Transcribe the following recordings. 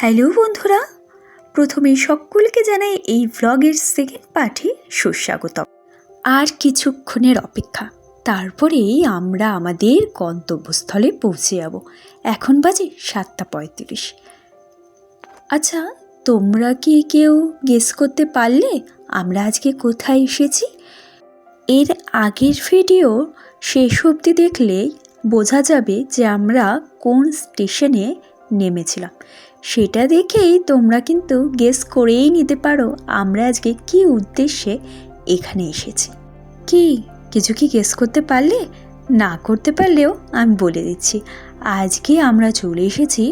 Hello বন্ধুরা প্রথমে সকলকে জানাই এই ভ্লগের সেকেন্ড পার্টে সুস্বাগতম। আর কিছুক্ষণের অপেক্ষা, তারপরেই আমরা আমাদের গন্তব্যস্থলে পৌঁছে যাব। এখন বাজে সাতটা পঁয়ত্রিশ। আচ্ছা তোমরা কি কেউ গেস করতে পারলে আমরা আজকে কোথায় এসেছি? এর আগের ভিডিও শেষ অবধি দেখলেই বোঝা যাবে যে আমরা কোন স্টেশনে নেমেছিলাম। সেটা দেখেই তোমরা কিন্তু গেস করেই নিতে পারো আমরা আজকে কি উদ্দেশ্যে এখানে এসেছি। কি? কিছু কি গেস করতে পারলে? না করতে পারলেও আমি বলে দিচ্ছি, আজকে আমরা চলে এসেছি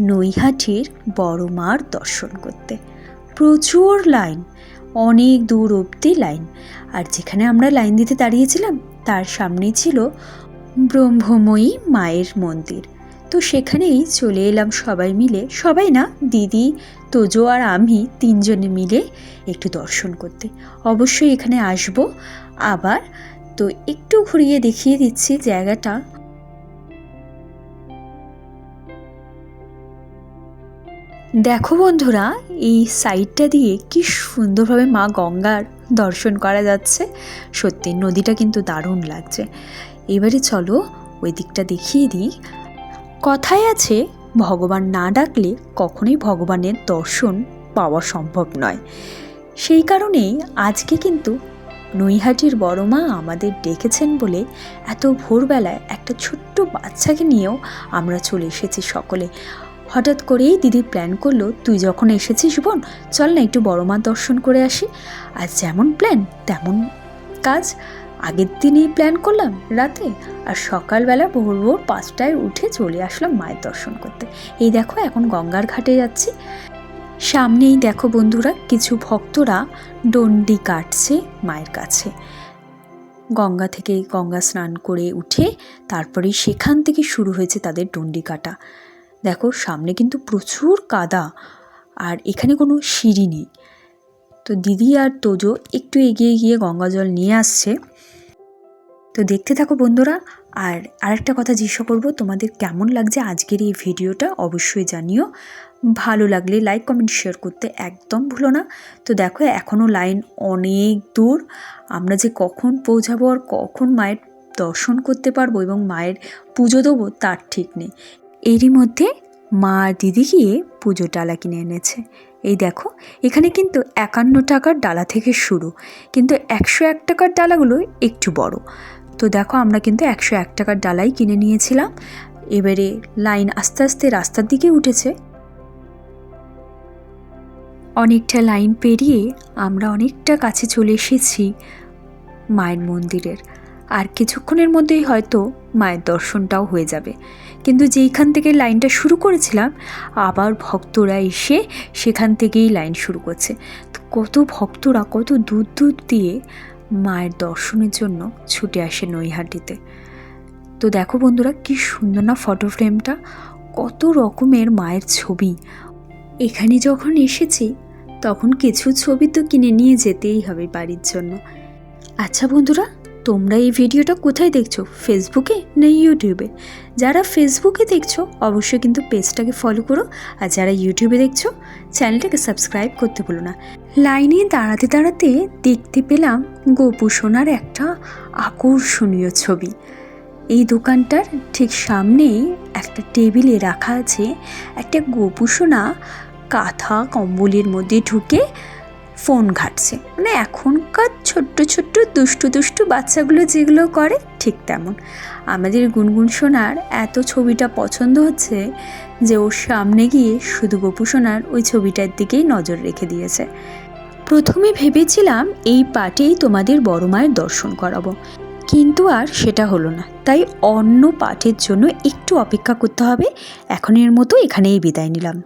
নৈহাটির বড় মার দর্শন করতে। প্রচুর লাইন অনেক দূর অবধি লাইন আর যেখানে আমরা লাইন দিতে দাঁড়িয়েছিলাম, তার সামনেই ছিল ব্রহ্মময়ী মায়ের মন্দির। তো সেখানেই চলে এলাম সবাই মিলে। সবাই না, দিদি, তোজো আর আমি তিনজনে মিলে একটু দর্শন করতে। অবশ্যই এখানে আসব। আবার তো একটু ঘুরিয়ে দেখিয়ে দিচ্ছি জায়গাটা। দেখো বন্ধুরা, এই সাইডটা দিয়ে কি সুন্দরভাবে মা গঙ্গার দর্শন করা যাচ্ছে। সত্যি নদীটা কিন্তু দারুণ লাগছে। এবারে চলো ওই দিকটা দেখিয়ে দিই। কথায় আছে, ভগবান না ডাকলে কখনোই ভগবানের দর্শন পাওয়া সম্ভব নয়। সেই কারণেই আজকে কিন্তু নৈহাটির বড় মা আমাদের ডেকেছেন বলে এত ভোরবেলায় একটা ছোট্ট বাচ্চাকে নিয়েও আমরা চলে এসেছি সকলে। হঠাৎ করেই দিদি প্ল্যান করল, তুই যখন এসেছিস বোন, চল না একটু বড় মা দর্শন করে আসি। আর যেমন প্ল্যান, তেমন কাজ। আগের দিনই প্ল্যান করলাম, রাতে। আর সকালবেলা ভোর ভোর পাঁচটায় উঠে চলে আসলাম মায়ের দর্শন করতে। এই দেখো, এখন গঙ্গার ঘাটে যাচ্ছি। সামনেই দেখো বন্ধুরা, কিছু ভক্তরা ডন্ডি কাটছে মায়ের কাছে। গঙ্গা থেকে গঙ্গা স্নান করে উঠে তারপরে সেখান থেকে শুরু হয়েছে তাদের ডন্ডি কাটা। দেখো, সামনে কিন্তু প্রচুর কাদা, আর এখানে কোনো সিঁড়ি নেই। তো দিদি আর তোজো একটু এগিয়ে গিয়ে গঙ্গা জল নিয়ে আসছে। তো দেখতে থাকো বন্ধুরা। আর আরেকটা কথা জিজ্ঞাসা করব, তোমাদের কেমন লাগছে আজকের এই ভিডিওটা? অবশ্যই জানিও। ভালো লাগলে লাইক, কমেন্ট শেয়ার করতে একদম ভুলো না। তো দেখো এখনও লাইন অনেক দূর। আমরা যে কখন পৌঁছাবো আর কখন মায়ের দর্শন করতে পারব এবং মায়ের পুজো দেবো, তার ঠিক নেই। এরই মধ্যে মা দিদি গিয়ে পুজোর ডালা কিনে এনেছে। এই দেখো, এখানে কিন্তু একান্ন টাকার ডালা থেকে শুরু। কিন্তু একশো এক টাকার ডালাগুলো একটু বড়। তো দেখো আমরা কিন্তু একশো এক টাকার ডালাই কিনে নিয়েছিলাম। এবারে লাইন আস্তে আস্তে রাস্তার দিকে উঠেছে। অনেকটা লাইন পেরিয়ে আমরা অনেকটা কাছে চলে এসেছি মায়ের মন্দিরের। আর কিছুক্ষণের মধ্যেই হয়তো মায়ের দর্শনটাও হয়ে যাবে। কিন্তু যেইখান থেকে লাইনটা শুরু করেছিলাম, আবার ভক্তরা এসে সেখান থেকেই লাইন শুরু করছে। কত ভক্তরা, কত দূর দূর দিয়ে মায়ের দর্শনের জন্য ছুটে আসে নৈহাটিতে। তো দেখো বন্ধুরা, কি সুন্দর না ফটো ফ্রেমটা কত রকমের মায়ের ছবি। এখানে যখন এসেছি, তখন কিছু ছবি তো কিনে নিয়ে যেতেই হবে বাড়ির জন্য। আচ্ছা বন্ধুরা তোমরা এই ভিডিওটা কোথায় দেখছ? ফেসবুকে না ইউটিউবে যারা ফেসবুকে দেখছ, অবশ্যই কিন্তু পেজটাকে ফলো করো। আর যারা ইউটিউবে দেখছ চ্যানেলটাকে সাবস্ক্রাইব করতে ভুলো না। লাইনে দাঁড়াতে দাঁড়াতে দেখতে পেলাম গোপু সোনার একটা আকর্ষণীয় ছবি। এই দোকানটার ঠিক সামনেই একটা টেবিলে রাখা আছে। একটা গোপু সোনা কাঁথা কম্বলের মধ্যে ঢুকে ফোন ঘাটছে। মানে এখনকার ছোট্ট ছোট্ট দুষ্টু দুষ্টু বাচ্চাগুলো যেগুলো করে, ঠিক তেমন। আমাদের গুনগুন সোনার এত ছবিটা পছন্দ হচ্ছে যে ওর সামনে গিয়ে শুধু গোপু সোনার ওই ছবিটার দিকেই নজর রেখে দিয়েছে। প্রথমে ভেবেছিলাম এই পাটেই তোমাদের বড় মায়ের দর্শন করাবো। কিন্তু আর সেটা হলো না। তাই অন্য পাঠের জন্য একটু অপেক্ষা করতে হবে। এখনের মতো এখানেই বিদায় নিলাম।